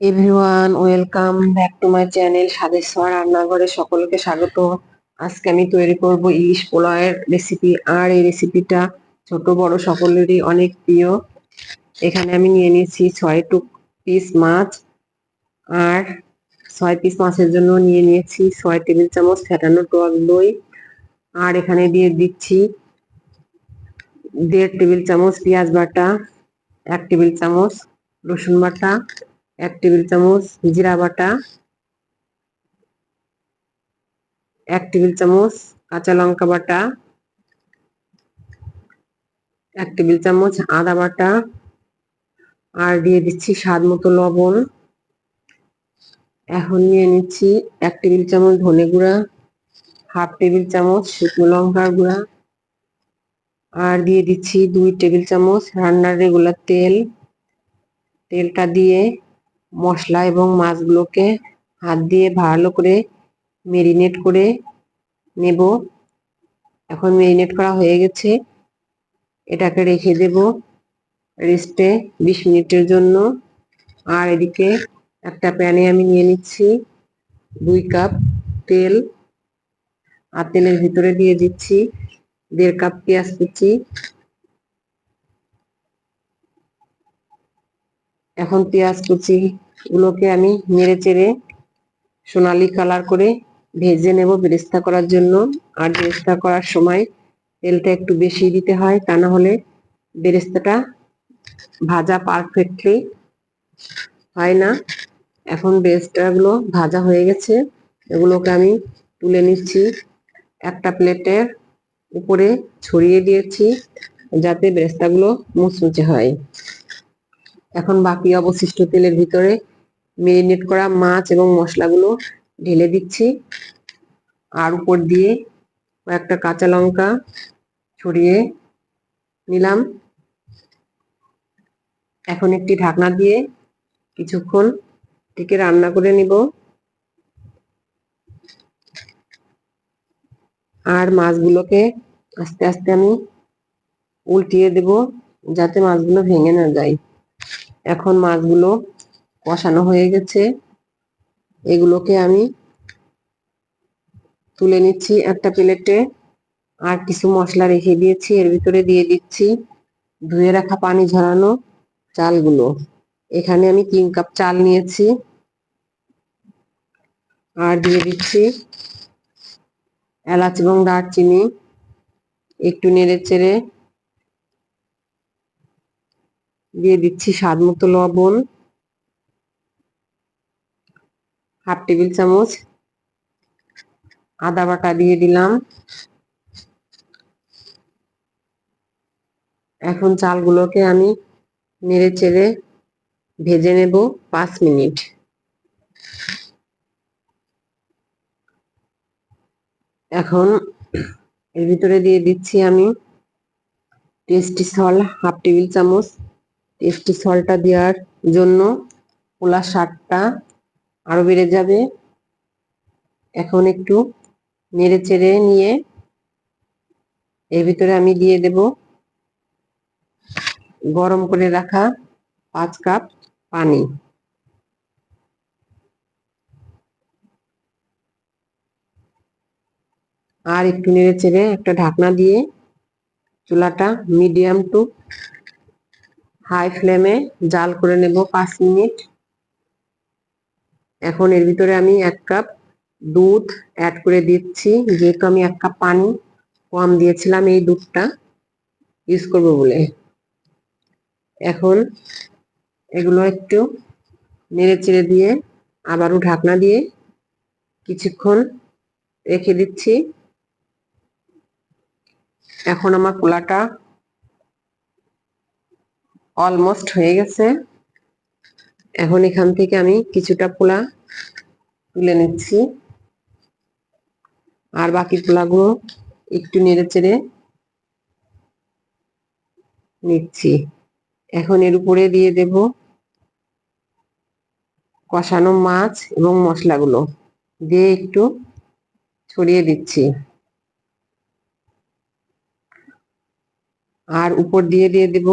Everyone welcome back to my channel স্বাদের রান্নাঘরে সকলকে স্বাগত। আজকে আমি তৈরি করব ইলিশ পোলাওয়ের রেসিপি আর এই রেসিপিটা ছোট, বড় সকলেরই অনেক প্রিয়। এখানে আমি নিয়ে নিয়েছি ছয় টুক পিস মাছ। আর ছয় পিস মাছের জন্য নিয়ে নিয়েছি ছয় টেবিল চামচ ফেটানো টক দই। আর এখানে দিয়ে দিচ্ছি দেড় টেবিল চামচ পেঁয়াজ বাটা, এক টেবিল চামচ রসুন বাটা এক টেবিল চামচ জিরা বাটা, এক টেবিল চামচ কাঁচা লঙ্কা বাটা, এক টেবিল চামচ আদা বাটা, আর দিয়ে দিচ্ছি স্বাদ মতো লবণ। এখন নিয়ে নিচ্ছি এক টেবিল চামচ ধনে গুঁড়া, হাফ টেবিল চামচ শুকনো লঙ্কার গুঁড়া, আর দিয়ে দিচ্ছি দুই টেবিল চামচ রান্নার রেগুলার তেল। তেলটা দিয়ে মশলা এবং মাছগুলোকে হাত দিয়ে ভালো করে মেরিনেট করে নেব। এখন মেরিনেট করা হয়ে গেছে। এটাকে রেখে দেব রেস্টে বিশ মিনিটের জন্য। আর এদিকে একটা প্যানে আমি নিয়ে নিচ্ছি দুই কাপ তেল। আর তেলের ভিতরে দিয়ে দিচ্ছি দেড় কাপ পেঁয়াজ কুচি। এখন পেঁয়াজ কুচি গুলোকে আমি নেড়ে চেড়ে সোনালি কালার করে ভেজে নেব বেরেস্তা করার জন্য। আর বেরেস্তা করার সময় তেলটা একটু বেশি দিতে হয়, তা না হলে বেরেস্তাটা ভাজা পারফেক্টলি হয় না। এখন বেরেস্তাগুলো ভাজা হয়ে গেছে, এগুলোকে আমি তুলে নিচ্ছি। একটা প্লেটের উপরে ছড়িয়ে দিয়েছি, যাতে বেরেস্তাগুলো মুচমুচে হয়। এখন বাকি অবশিষ্ট তেলের ভিতরে মেরিনেট করা মাছ এবং মশলাগুলো ঢেলে দিচ্ছি। আর উপর দিয়ে কয়েকটা কাঁচা লঙ্কা ছড়িয়ে নিলাম। এখন একটি ঢাকনা দিয়ে কিছুক্ষণ থেকে রান্না করে নিব। আর মাছগুলোকে আস্তে আস্তে আমি উল্টিয়ে দেব যাতে মাছগুলো ভেঙে না যায়। এখন মাছগুলো কষানো হয়ে গেছে। এগুলোকে আমি তুলে নিচ্ছি একটা প্লেটে। আর কিছু মশলা রেখে দিয়েছি, এর ভিতরে দিয়ে দিচ্ছি ধুয়ে রাখা পানি ঝরানো চালগুলো। এখানে আমি তিন কাপ চাল নিয়েছি। আর দিয়ে দিচ্ছি এলাচ এবং দারচিনি। একটু নেড়ে চেড়ে দিয়ে দিচ্ছি স্বাদ মতো লবণ, হাফ টেবিল চামচ, আদা বাটা দিয়ে দিলাম। এখন চালগুলোকে আমি নেড়ে চেড়ে ভেজে নেব পাঁচ মিনিট। এখন এর ভিতরে দিয়ে দিচ্ছি আমি টেস্টি সল হাফ টেবিল চামচ। টেস্টি সলটা দেওয়ার জন্য পোলা শাকটা আরও বেড়ে যাবে। এখন একটু নেড়ে চেড়ে নিয়ে এর ভিতরে আমি দিয়ে দেব গরম করে রাখা পাঁচ কাপ পানি। আর একটু নেড়ে চেড়ে একটা ঢাকনা দিয়ে চুলাটা মিডিয়াম টু হাই ফ্লেমে জাল করে নেব পাঁচ মিনিট। এখন এর ভিতরে আমি এক কাপ দুধ অ্যাড করে দিচ্ছি। যেহেতু আমি এক কাপ পানি কম দিয়েছিলাম এই দুধটা ইউজ করব বলে। এখন এগুলো একটু নেড়ে চেড়ে দিয়ে আবারও ঢাকনা দিয়ে কিছুক্ষণ রেখে দিচ্ছি। এখন আমার পোলাটা অলমোস্ট হয়ে গেছে। এখন এখান থেকে আমি কিছুটা পোলা তুলে নিচ্ছি। আর বাকি পোলাগুলো একটু নেড়ে চেড়ে নিচ্ছি। এখন এর উপরে দিয়ে দেব কষানো মাছ এবং মশলাগুলো। দিয়ে একটু ছড়িয়ে দিচ্ছি। আর উপর দিয়ে দিয়ে দেব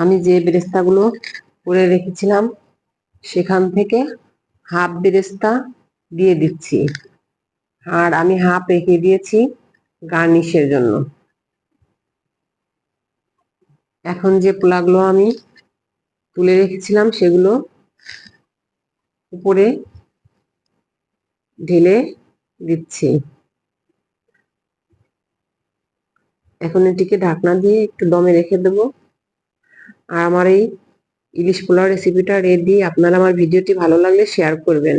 আমি যে বেরেস্তাগুলো করে রেখেছিলাম, সেখান থেকে হাফ বেরেস্তা দিয়ে দিচ্ছি। আর আমি হাফ রেখে দিয়েছি গার্নিশের জন্য। এখন যে পোলাগুলো আমি তুলে রেখেছিলাম, সেগুলো উপরে ঢেলে দিচ্ছি। এখন এটিকে ঢাকনা দিয়ে একটু দমে রেখে দেব। আর আমার এই ইলিশ পোলাও রেসিপিটা রেডি আপনারা আমার ভিডিওটি ভালো লাগলে শেয়ার করবেন।